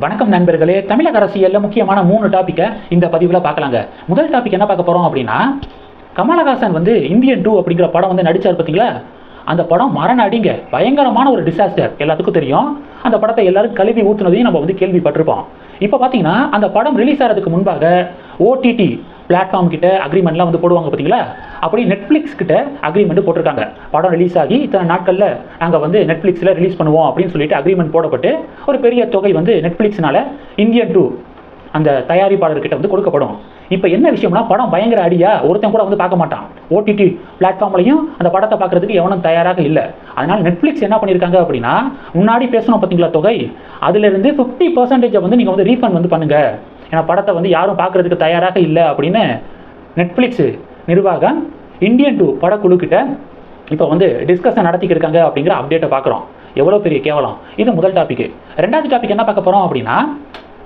வணக்கம் நண்பர்களே. தமிழக அரசியல்ல முக்கியமான மூணு டாப்பிக்கை இந்த பதிவில் பார்க்கலாங்க. முதல் டாபிக் என்ன பார்க்க போகிறோம் அப்படின்னா கமலஹாசன் வந்து இந்தியன் டூ அப்படிங்கிற படம் வந்து நடிச்சார் பார்த்தீங்களா? அந்த படம் மரண அடிங்க. பயங்கரமான ஒரு டிசாஸ்டர் எல்லாத்துக்கும் தெரியும். அந்த படத்தை எல்லாரும் கழுவி ஊற்றுனதையும் நம்ம வந்து கேள்விப்பட்டிருப்போம். இப்போ பார்த்தீங்கன்னா அந்த படம் ரிலீஸ் ஆகிறதுக்கு முன்பாக ஓடிடி பிளாட்ஃபார்ம் கிட்ட அக்ரிமெண்ட்லாம் வந்து போடுவாங்க பார்த்தீங்களா? அப்படி நெட்ஃப்ளிக்ஸ் கிட்ட அக்ரிமெண்ட் போட்டிருக்காங்க. படம் ரிலீஸ் ஆகி இத்தனை நாட்களில் நாங்கள் வந்து நெட்ஃப்ளிக்ஸில் ரிலீஸ் பண்ணுவோம் அப்படின்னு சொல்லிட்டு அக்ரிமெண்ட் போடப்பட்டு ஒரு பெரிய தொகை வந்து நெட்ஃப்ளிக்ஸ்னால இந்தியன் டூ அந்த தயாரிப்பாளர்கிட்ட வந்து கொடுக்கப்படும். இப்போ என்ன விஷயம்னா படம் பயங்கர அடியா ஒருத்தன் கூட வந்து பார்க்க மாட்டான். ஓடிடி பிளாட்ஃபார்ம்லையும் அந்த படத்தை பார்க்குறதுக்கு எவனும் தயாராக இல்லை. அதனால் நெட்ஃப்ளிக்ஸ் என்ன பண்ணியிருக்காங்க அப்படின்னா முன்னாடி பேசணும் பார்த்தீங்களா தொகை? அதுலேருந்து ஃபிஃப்டி பர்சன்டேஜை வந்து நீங்கள் வந்து ரீஃபண்ட் வந்து பண்ணுங்கள் ஏன்னா படத்தை வந்து யாரும் பார்க்கறதுக்கு தயாராக இல்லை அப்படின்னு நெட்ஃப்ளிக்ஸ் நிர்வாகம் இந்தியன் டூ படக்குழுக்கிட்ட இப்போ வந்து டிஸ்கஷன் நடத்திக்கிட்டு இருக்காங்க அப்படிங்கிற அப்டேட்டை பார்க்குறோம் எவ்வளோ பெரிய கேவலம். இது முதல் டாபிக் ரெண்டாவது டாபிக் என்ன பார்க்க போகிறோம் அப்படின்னா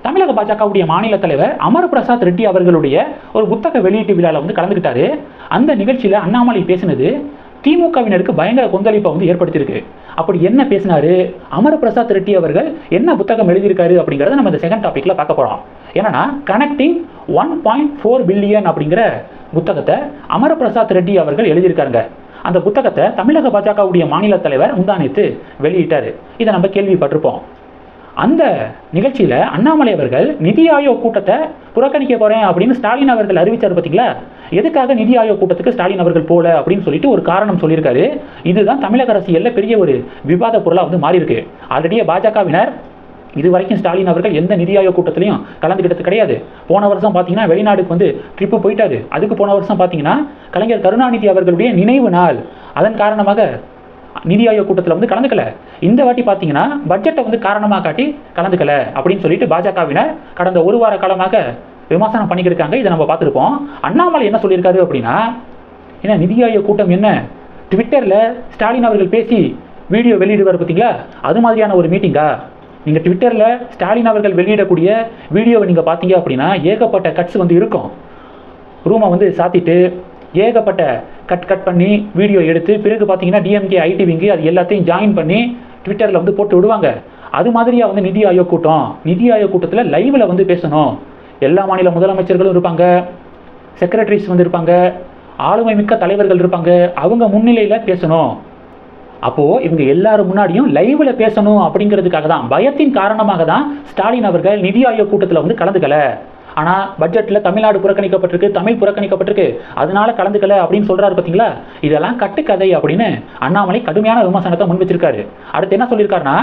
தமிழக பாஜகவுடைய மாநில தலைவர் அமர் பிரசாத் ரெட்டி அவர்களுடைய ஒரு புத்தக வெளியீட்டு விழாவில் வந்து கலந்துக்கிட்டாரு. அந்த நிகழ்ச்சியில் அண்ணாமலை பேசினது திமுகவினருக்கு பயங்கர கொந்தளிப்பை வந்து ஏற்படுத்தியிருக்கு. அப்படி என்ன பேசினாரு? அமர் பிரசாத் ரெட்டி அவர்கள் என்ன புத்தகம் எழுதியிருக்காரு அப்படிங்கிறத நம்ம இந்த செகண்ட் டாப்பிக்கில் பார்க்க போகிறோம் என்னன்னா connecting one point four billion அப்படிங்கிற புத்தகத்தை அமரபிரசாத் ரெட்டி அவர்கள் எழுதியிருக்காருங்க. அந்த புத்தகத்தை தமிழக பாஜகவுடைய மாநில தலைவர் முந்தானித்து வெளியிட்டாரு. இதை நம்ம கேள்விப்பட்டிருப்போம். அந்த நிகழ்ச்சியில் அண்ணாமலை அவர்கள் நிதி ஆயோக் கூட்டத்தை புறக்கணிக்க போகிறேன் அப்படின்னு ஸ்டாலின் அவர்கள் அறிவித்தார் பார்த்தீங்களா எதுக்காக நிதி ஆயோக் கூட்டத்துக்கு ஸ்டாலின் அவர்கள் போல அப்படின்னு சொல்லிட்டு ஒரு காரணம் சொல்லியிருக்காரு. இதுதான் தமிழக அரசியல்ல பெரிய ஒரு விவாத பொருளாக வந்து மாறி இருக்கு ஆல்ரெடியே பாஜகவினர் இது வரைக்கும் ஸ்டாலின் அவர்கள் எந்த நிதி ஆயோக் கூட்டத்திலையும் கலந்துக்கிட்டது கிடையாது. போன வருஷம் பார்த்தீங்கன்னா வெளிநாடுக்கு வந்து ட்ரிப்பு போயிட்டாரு. அதுக்கு போன வருஷம் பார்த்தீங்கன்னா கலைஞர் கருணாநிதி அவர்களுடைய நினைவு நாள். அதன் காரணமாக நிதி ஆயோக் கூட்டத்தில் வந்து கலந்துக்கல. இந்த வாட்டி பார்த்தீங்கன்னா பட்ஜெட்டை வந்து காரணமாக காட்டி கலந்துக்கல அப்படின்னு சொல்லிட்டு பாஜகவினர் கடந்த ஒரு வார காலமாக விமர்சனம் பண்ணிக்கிருக்காங்க. இதை நம்ம பார்த்துருப்போம். அண்ணாமலை என்ன சொல்லியிருக்காரு அப்படின்னா என்ன நிதி ஆயோக் கூட்டம் என்ன? ட்விட்டரில் ஸ்டாலின் அவர்கள் பேசி வீடியோ வெளியிடுவார் பார்த்தீங்களா? அது மாதிரியான ஒரு மீட்டிங்கா நீங்கள் ட்விட்டரில் ஸ்டாலின் அவர்கள் வெளியிடக்கூடிய வீடியோவை நீங்கள் பார்த்தீங்க அப்படின்னா ஏகப்பட்ட கட்ஸ் வந்து இருக்கும். ரூமை வந்து சாத்திட்டு ஏகப்பட்ட கட் கட் பண்ணி வீடியோ எடுத்து பிறகு பார்த்தீங்கன்னா டிஎம்கே ஐடி விங்கு அது எல்லாத்தையும் ஜாயின் பண்ணி ட்விட்டரில் வந்து போட்டு விடுவாங்க. அது மாதிரியா வந்து நிதி ஆயோக் கூட்டம். நிதி ஆயோக் கூட்டத்தில் லைவில் வந்து பேசணும். எல்லா மாநில முதலமைச்சர்களும் இருப்பாங்க. செக்ரட்டரிஸ் வந்து இருப்பாங்க. ஆளுமை மிக்க தலைவர்கள் இருப்பாங்க. அவங்க முன்னிலையில் பேசணும். அப்போது இவங்க எல்லாரும் முன்னாடியும் லைவில் பேசணும் அப்படிங்கிறதுக்காக தான். பயத்தின் காரணமாக தான் ஸ்டாலின் அவர்கள் நிதி ஆயோக் கூட்டத்தில் வந்து கலந்துக்கல. ஆனால் பட்ஜெட்டில் தமிழ்நாடு புறக்கணிக்கப்பட்டிருக்கு தமிழ் புறக்கணிக்கப்பட்டிருக்கு. அதனால கலந்துக்கல அப்படின்னு சொல்கிறாரு பார்த்தீங்களா இதெல்லாம் கட்டுக்கதை அப்படின்னு அண்ணாமலை கடுமையான விமர்சனத்தை முன் வச்சிருக்காரு. அடுத்து என்ன சொல்லியிருக்காருன்னா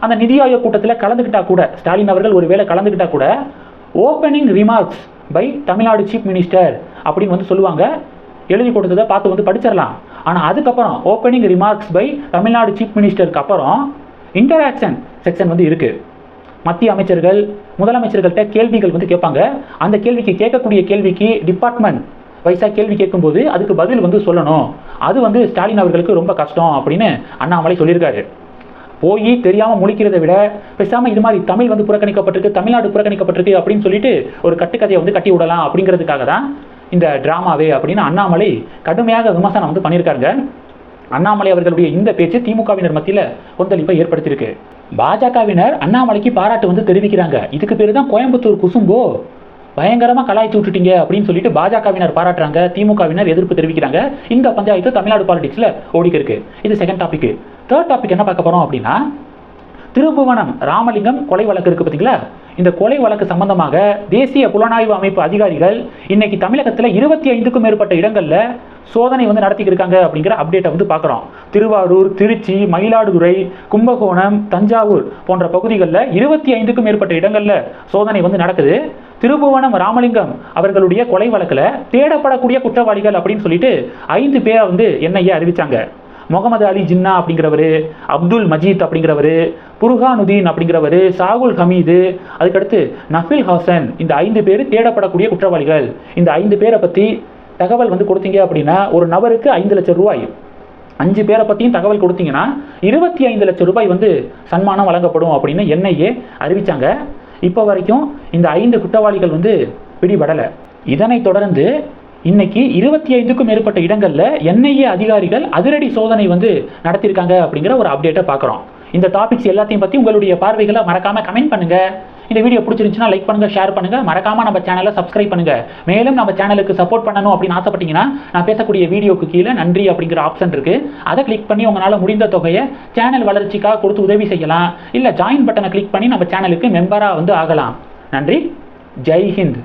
அந்த நிதி ஆயோக் கூட்டத்தில் கலந்துக்கிட்டா கூட ஸ்டாலின் அவர்கள் ஒருவேளை கலந்துக்கிட்டா கூட opening remarks by Tamil Nadu chief minister அப்படின்னு வந்து சொல்லுவாங்க. எழுதி கொடுத்ததை பார்த்து வந்து படிச்சிடலாம். ஆனால் அதுக்கப்புறம் opening remarks by Tamil Nadu chief மினிஸ்டருக்கு அப்புறம் இன்டராக்ஷன் செக்ஷன் வந்து இருக்குது மத்திய அமைச்சர்கள் முதலமைச்சர்கள்ட்ட கேள்விகள் வந்து கேட்பாங்க. அந்த கேள்விக்கு கேட்கக்கூடிய கேள்விக்கு டிபார்ட்மெண்ட் வைஸாக கேள்வி கேட்கும்போது அதுக்கு பதில் வந்து சொல்லணும். அது வந்து ஸ்டாலின் அவர்களுக்கு ரொம்ப கஷ்டம் அப்படின்னு அண்ணாமலை சொல்லியிருக்காரு. போய் தெரியாமல் முழிக்கிறதை விட பேசாமல் இது மாதிரி தமிழ் வந்து புறக்கணிக்கப்பட்டிருக்கு தமிழ்நாடு புறக்கணிக்கப்பட்டிருக்கு அப்படின்னு சொல்லிட்டு ஒரு கட்டுக்கதையை வந்து கட்டி விடலாம் அப்படிங்கிறதுக்காக தான் இந்த டிராமாவே அப்படின்னு அண்ணாமலை கடுமையாக விமர்சனம் வந்து பண்ணியிருக்காருங்க. அண்ணாமலை அவர்களுடைய இந்த பேச்சு திமுகவினர் மத்தியில் கொந்தளிப்பை ஏற்படுத்தியிருக்கு. பாஜகவினர் அண்ணாமலைக்கு பாராட்டு வந்து தெரிவிக்கிறாங்க. இதுக்கு பேர் தான் கோயம்புத்தூர் குசும்போ. பயங்கரமாக கலாய்ச்சி விட்டுட்டீங்க அப்படின்னு சொல்லிட்டு பாஜகவினர் பாராட்டுறாங்க. திமுகவினர் எதிர்ப்பு தெரிவிக்கிறாங்க. இந்த பஞ்சாயத்து தமிழ்நாடு பாலிடிக்ஸில் ஓடிக்கிருக்கு. இது செகண்ட் டாபிக் தேர்ட் டாபிக் என்ன பார்க்க போகிறோம் அப்படின்னா திருபுவனம் ராமலிங்கம் கொலை வழக்கு இருக்கு பார்த்தீங்களா இந்த கொலை வழக்கு சம்பந்தமாக தேசிய புலனாய்வு அமைப்பு அதிகாரிகள் இன்னைக்கு தமிழகத்தில் இருபத்தி ஐந்துக்கும் மேற்பட்ட இடங்களில் சோதனை வந்து நடத்திக்கிட்டு இருக்காங்க அப்படிங்கிற அப்டேட்டை வந்து பார்க்குறோம் திருவாரூர் திருச்சி மயிலாடுதுறை கும்பகோணம் தஞ்சாவூர் போன்ற பகுதிகளில் இருபத்தி ஐந்துக்கும் மேற்பட்ட இடங்களில் சோதனை வந்து நடக்குது. திருபுவனம் ராமலிங்கம் அவர்களுடைய கொலை வழக்கில் தேடப்படக்கூடிய குற்றவாளிகள் அப்படின்னு சொல்லிட்டு ஐந்து பேரை வந்து என்ஐஏ அறிவிச்சாங்க. முகமது அலி ஜின்னா அப்படிங்கிறவர் அப்துல் மஜீத் அப்படிங்கிறவர் புருஹானுதீன் அப்படிங்கிறவர் சாகுல் ஹமீது அதுக்கடுத்து நஃபில் ஹாசன் இந்த ஐந்து பேர் தேடப்படக்கூடிய குற்றவாளிகள். இந்த ஐந்து பேரை பற்றி தகவல் வந்து கொடுத்தீங்க அப்படின்னா ஒரு நபருக்கு ஐந்து லட்சம் ரூபாய். அஞ்சு பேரை பற்றியும் தகவல் கொடுத்தீங்கன்னா இருபத்தி ஐந்து லட்சம் ரூபாய் வந்து சன்மானம் வழங்கப்படும் அப்படின்னு என்ஐஏ அறிவித்தாங்க இப்போ வரைக்கும் இந்த ஐந்து குற்றவாளிகள் வந்து பிடிபடலை. இதனைத் தொடர்ந்து இன்னைக்கு இருபத்தி ஐந்துக்கும் மேற்பட்ட இடங்களில் என்ஐஏ அதிகாரிகள் அதிரடி சோதனை வந்து நடத்தியிருக்காங்க அப்படிங்கிற ஒரு அப்டேட்டை பார்க்குறோம். இந்த டாபிக்ஸ் எல்லாத்தையும் பற்றி உங்களுடைய பார்வைகளை மறக்காம கமெண்ட் பண்ணுங்க. இந்த வீடியோ பிடிச்சிருந்துச்சுன்னா லைக் பண்ணுங்க ஷேர் பண்ணுங்க. மறக்காம நம்ம சேனலை சப்ஸ்கிரைப் பண்ணுங்க. மேலும் நம்ம சேனலுக்கு சப்போர்ட் பண்ணணும் அப்படின்னு ஆசைப்பட்டீங்கன்னா நான் பேசக்கூடிய வீடியோக்கு கீழே நன்றி அப்படிங்கிற ஆப்ஷன் இருக்கு. அதை கிளிக் பண்ணி உங்களால் முடிந்த தொகையை சேனல் வளர்ச்சிக்காக கொடுத்து உதவி செய்யலாம். இல்லை ஜாயின் பட்டனை கிளிக் பண்ணி நம்ம சேனலுக்கு மெம்பராக வந்து ஆகலாம். நன்றி. ஜெய் ஹிந்த்.